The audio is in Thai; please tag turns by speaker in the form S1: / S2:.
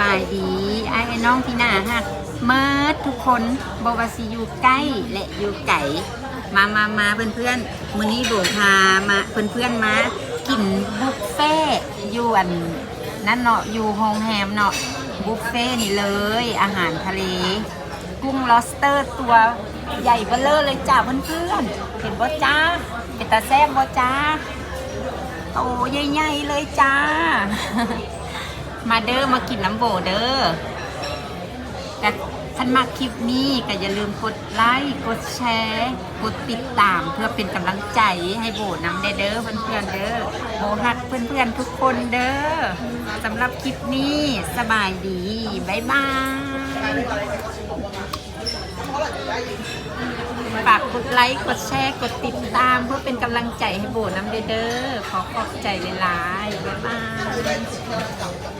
S1: บายดีไอ้น้องพี่นาฮักเมิดทุกคนบวาซิอยู่ใกล้และอยู่ไก่มามามาเพื่อนเพื่อนมือนี้โบพามาเพื่อนเพื่อนมากินบุฟเฟ่อยู่อันนั่นเนาะอยู่โรงแรมเนาะบุฟเฟ่นี่เลย อาหารทะเล กุ้งลอสเตอร์ตัวใหญ่เบ้อเลอเลยจ้าเพื่อนๆเห็นบ่จ้าเป็นตาแซ่บบ่จ้าโตใหญ่ๆเลยจ้า มาเด้อมากินน้ำโบเด้อแต่ท่านมาคลิปนี้ก็อย่าลืมกดไลค์กดแชร์กดติดตามเพื่อเป็นกำลังใจให้โบน้ำได้เด้อเพื่อนๆเด้อโบฮักเพื่อนๆทุกคนเด้อสำหรับคลิปนี้สบายดีบ๊ายบายฝากกดไลค์กดแชร์กดติดตามเพื่อเป็นกำลังใจให้โบน้ำเด้อเด้อขอขอบใจหลายๆบ๊ายบาย